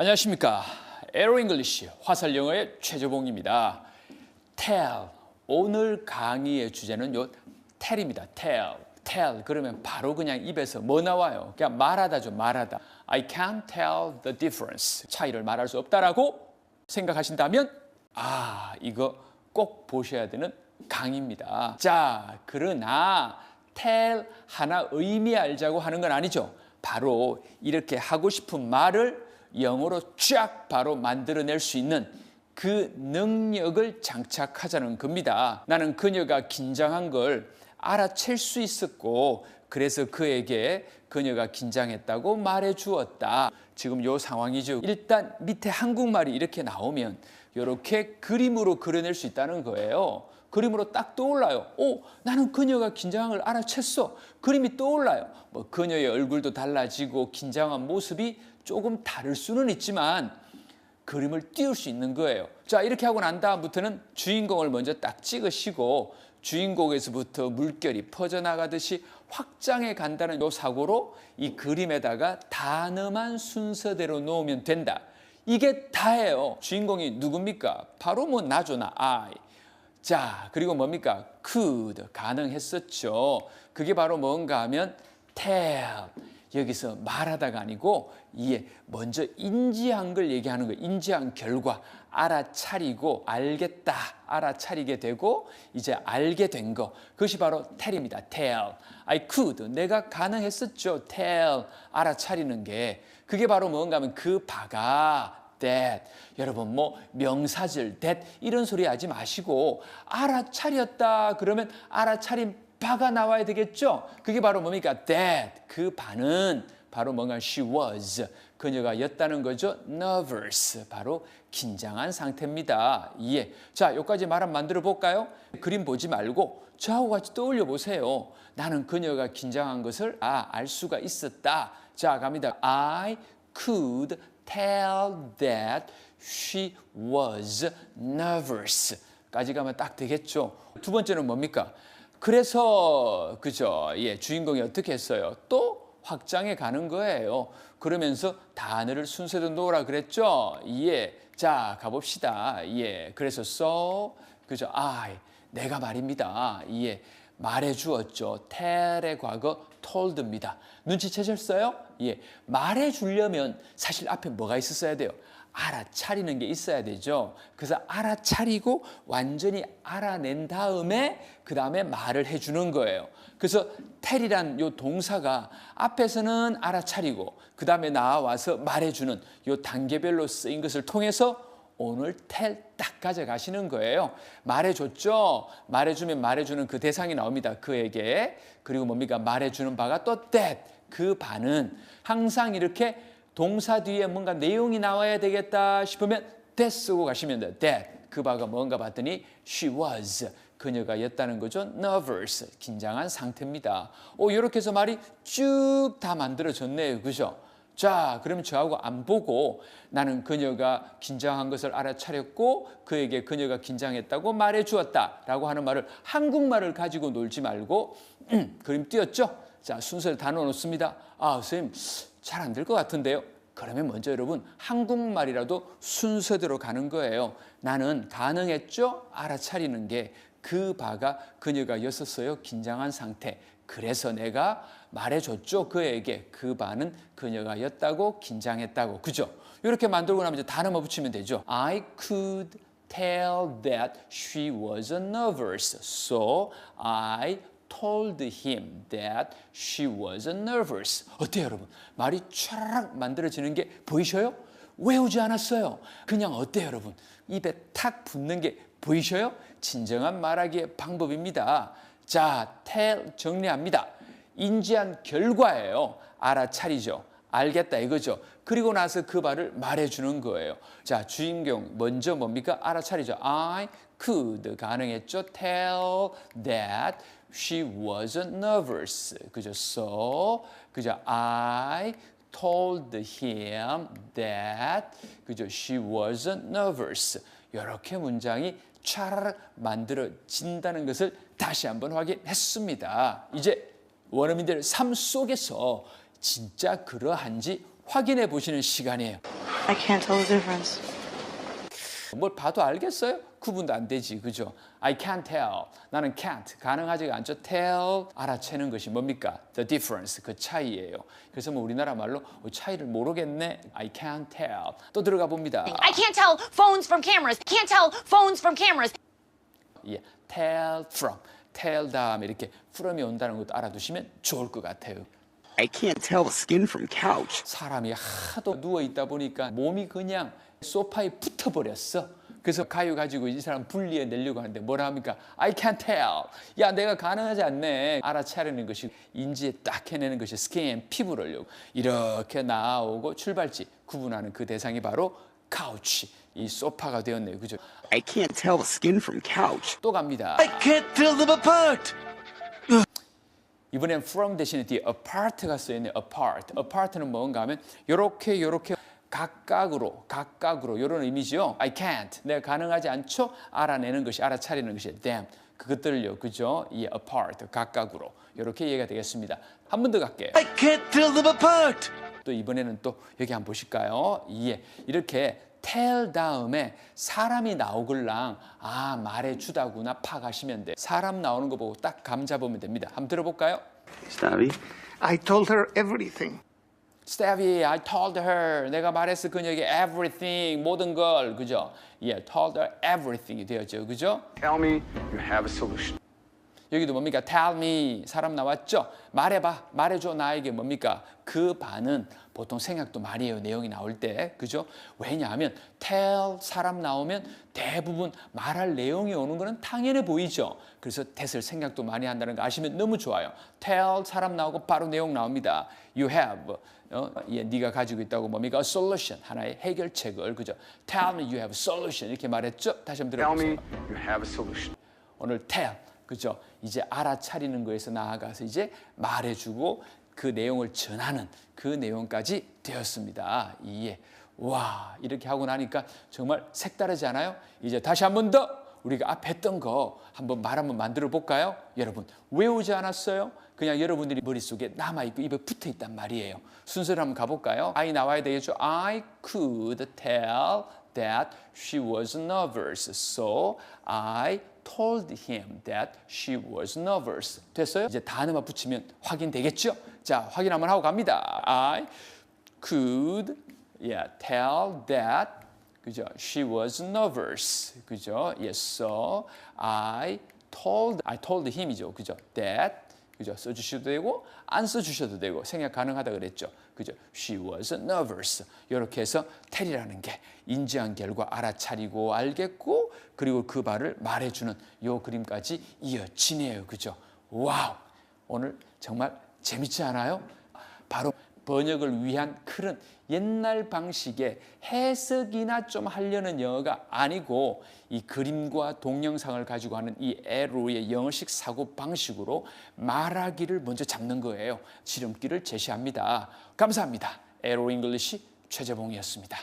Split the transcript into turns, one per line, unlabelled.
안녕하십니까. 에로 잉글리시 화살 영어의 최재봉입니다. tell 오늘 강의의 주제는 요 tell입니다. tell tell 그러면 바로 그냥 입에서 뭐 나와요? 그냥 말하다죠. 말하다. I can't tell the difference. 차이를 말할 수 없다라고 생각하신다면 아, 이거 꼭 보셔야 되는 강의입니다. 자, 그러나 tell 하나 의미 알자고 하는 건 아니죠. 바로 이렇게 하고 싶은 말을 영어로 쫙 바로 만들어낼 수 있는 그 능력을 장착하자는 겁니다. 나는 그녀가 긴장한 걸 알아챌 수 있었고 그래서 그에게 그녀가 긴장했다고 말해 주었다. 지금 요 상황이죠. 일단 밑에 한국말이 이렇게 나오면 이렇게 그림으로 그려낼 수 있다는 거예요. 그림으로 딱 떠올라요. 오, 나는 그녀가 긴장한 걸 알아챘어. 그림이 떠올라요. 뭐 그녀의 얼굴도 달라지고 긴장한 모습이 조금 다를 수는 있지만 그림을 띄울 수 있는 거예요. 자, 이렇게 하고 난 다음부터는 주인공을 먼저 딱 찍으시고 주인공에서부터 물결이 퍼져나가듯이 확장해 간다는 요 사고로 이 그림에다가 단어만 순서대로 놓으면 된다. 이게 다예요. 주인공이 누굽니까? 바로 뭐 나죠, 나, I. 자, 그리고 뭡니까? could, 가능했었죠. 그게 바로 뭔가 하면 tell. 여기서 말하다가 아니고 이에 먼저 인지한 걸 얘기하는 거예요. 인지한 결과 알아차리고 알겠다 알아차리게 되고 이제 알게 된 거. 그것이 바로 tell입니다. tell. I could. 내가 가능했었죠. tell. 알아차리는 게. 그게 바로 뭔가 하면 그 바가 that. 여러분 뭐 명사절 that 이런 소리 하지 마시고 알아차렸다 그러면 알아차린 바가 나와야 되겠죠. 그게 바로 뭡니까? that. 그 바는 바로 뭔가 she was. 그녀가 였다는 거죠. nervous. 바로 긴장한 상태입니다. 이해. 자, 여기까지 말 한번 만들어 볼까요? 그림 보지 말고 저하고 같이 떠올려 보세요. 나는 그녀가 긴장한 것을 아, 알 수가 있었다. 자, 갑니다. I could tell that she was nervous. 까지 가면 딱 되겠죠. 두 번째는 뭡니까? 그래서 그죠? 예, 주인공이 어떻게 했어요? 또 확장해 가는 거예요. 그러면서 단어를 순서대로 놓으라 그랬죠? 예. 자, 가봅시다. 예. 그래서 so 그죠? I 내가 말입니다. 예. 말해 주었죠. tell의 과거 told입니다. 눈치채셨어요? 예. 말해 주려면 사실 앞에 뭐가 있었어야 돼요? 알아차리는 게 있어야 되죠. 그래서 알아차리고 완전히 알아낸 다음에 그 다음에 말을 해주는 거예요. 그래서 텔이란 요 동사가 앞에서는 알아차리고 그 다음에 나와서 말해주는 요 단계별로 쓰인 것을 통해서 오늘 텔 딱 가져가시는 거예요. 말해줬죠. 말해주면 말해주는 그 대상이 나옵니다. 그에게 그리고 뭡니까 말해주는 바가 또 that 그 바는 항상 이렇게 동사 뒤에 뭔가 내용이 나와야 되겠다 싶으면 that 쓰고 가시면 돼요. that. 그 바가 뭔가 봤더니 she was. 그녀가 였다는 거죠. nervous. 긴장한 상태입니다. 오, 이렇게 해서 말이 쭉 다 만들어졌네요. 그죠? 자, 그러면 저하고 안 보고 나는 그녀가 긴장한 것을 알아차렸고 그에게 그녀가 긴장했다고 말해 주었다. 라고 하는 말을 한국말을 가지고 놀지 말고 음, 그림 띄었죠? 자, 순서를 다 넣어놓습니다. 아, 선생님, 잘 안 될 것 같은데요. 그러면 먼저 여러분 한국말이라도 순서대로 가는 거예요. 나는 가능했죠? 알아차리는 게 그 바가 그녀가 였었어요. 긴장한 상태. 그래서 내가 말해줬죠. 그에게 그 바는 그녀가 였다고 긴장했다고. 그죠? 이렇게 만들고 나면 이제 단어만 붙이면 되죠. I could tell that she was nervous. So I told him that she was nervous. 어때요, 여러분? 말이 촤락 만들어지는 게 보이셔요? 외우지 않았어요. 그냥 어때요, 여러분? 입에 탁 붙는 게 보이셔요? 진정한 말하기의 방법입니다. 자, tell 정리합니다. 인지한 결과예요. 알아차리죠. 알겠다 이거죠. 그리고 나서 그 말을 말해주는 거예요. 자, 주인공 먼저 뭡니까? 알아차리죠. I could 가능했죠. Tell that she wasn't nervous. 그죠? So 그죠? I told him that 그죠? She wasn't nervous. 이렇게 문장이 차라락 만들어진다는 것을 다시 한번 확인했습니다. 이제 원어민들 삶 속에서 진짜 그러한지 확인해 보시는 시간이에요.
I can't tell the difference.
뭘 봐도 알겠어요? 구분도 안 되지, 그죠? I can't tell. 나는 can't. 가능하지가 않죠. tell. 알아채는 것이 뭡니까? The difference. 그 차이예요. 그래서 뭐 우리나라 말로 어, 차이를 모르겠네. I can't tell. 또 들어가 봅니다.
I can't tell phones from cameras. Can't tell phones from cameras.
예, tell from. tell 다음에 이렇게 from이 온다는 것도 알아두시면 좋을 것 같아요.
I can't tell the skin from couch.
사람이 하도 누워 있다 보니까 몸이 그냥 소파에 붙어 버렸어. 그래서 가유 가지고 이 사람 분리해 내려고 하는데 뭐라 합니까? I can't tell. 야, 내가 가능하지 않네. 알아차리는 것이 인지에 딱 해내는 것이 스킨 피부를요. 이렇게 나오고 출발지 구분하는 그 대상이 바로 카우치. 이 소파가 되었네요. 그죠?
I can't tell the skin from couch.
또 갑니다.
can't tell them apart.
이번엔 from 대신에 뒤에 apart가 쓰여있네요. apart. apart는 뭔가 하면 요렇게 요렇게 각각으로 각각으로 이런 의미죠. I can't. 내가 가능하지 않죠. 알아내는 것이 알아차리는 것이 them. 그것들을요. 그죠? 이 apart 각각으로 이렇게 이해가 되겠습니다. 한 번 더 갈게요.
I can't tell them apart.
또 이번에는 또 여기 한번 보실까요? 예. 이렇게 tell 다음에 사람이 나오글랑 아 말해주다구나 파가시면 돼. 사람 나오는 거 보고 딱 감 잡으면 됩니다. 한번 들어볼까요?
Stabby.
I told her everything.
Stevie, I told her. 내가 말했어 그녀에게 everything 모든 걸 그죠? 예, told her everything이 되었죠, 그죠?
Tell me you have a solution.
여기도 뭡니까? Tell me 사람 나왔죠? 말해봐, 말해줘 나에게 뭡니까? 그 반은 보통 생각도 많이 해요 내용이 나올 때 그죠? 왜냐하면 tell 사람 나오면 대부분 말할 내용이 오는 거는 당연해 보이죠. 그래서 대을 생각도 많이 한다는 거 아시면 너무 좋아요. tell 사람 나오고 바로 내용 나옵니다. You have 어, 예, 네가 가지고 있다고 뭡니까? A solution 하나의 해결책을 그죠? Tell me you have a solution 이렇게 말했죠? 다시 한번
Tell
들어보세요.
me you have a solution.
오늘 tell 그죠? 이제 알아차리는 거에서 나아가서 이제 말해주고 그 내용을 전하는 그 내용까지 되었습니다. 이해. 와 이렇게 하고 나니까 정말 색다르지 않아요? 이제 다시 한 번 더 우리가 앞에 했던 거 한번 말 한번 만들어 볼까요? 여러분 외우지 않았어요? 그냥 여러분들이 머릿속에 남아있고 입에 붙어 있단 말이에요. 순서를 한번 가볼까요? I 나와야 되겠죠? I could tell that she was nervous. So I told him that she was nervous. 됐어요? 이제 단어만 붙이면 확인되겠죠? 자, 확인 한번 하고 갑니다. I could yeah, tell that 그죠? She was nervous. 그죠? Yes, so I told I told him이죠. 그죠? That 그죠? 써 주셔도 되고 안 써 주셔도 되고 생각 가능하다 그랬죠. 그죠? She was nervous. 이렇게 해서 텔이라는 게 인지한 결과 알아차리고 알겠고 그리고 그 말을 말해주는 요 그림까지 이어지네요. 그죠? 와우! 오늘 정말 재밌지 않아요? 바로 번역을 위한 그런 옛날 방식의 해석이나 좀 하려는 영어가 아니고 이 그림과 동영상을 가지고 하는 이 에로의 영어식 사고 방식으로 말하기를 먼저 잡는 거예요. 지름길을 제시합니다. 감사합니다. 에로 잉글리시 최재봉이었습니다.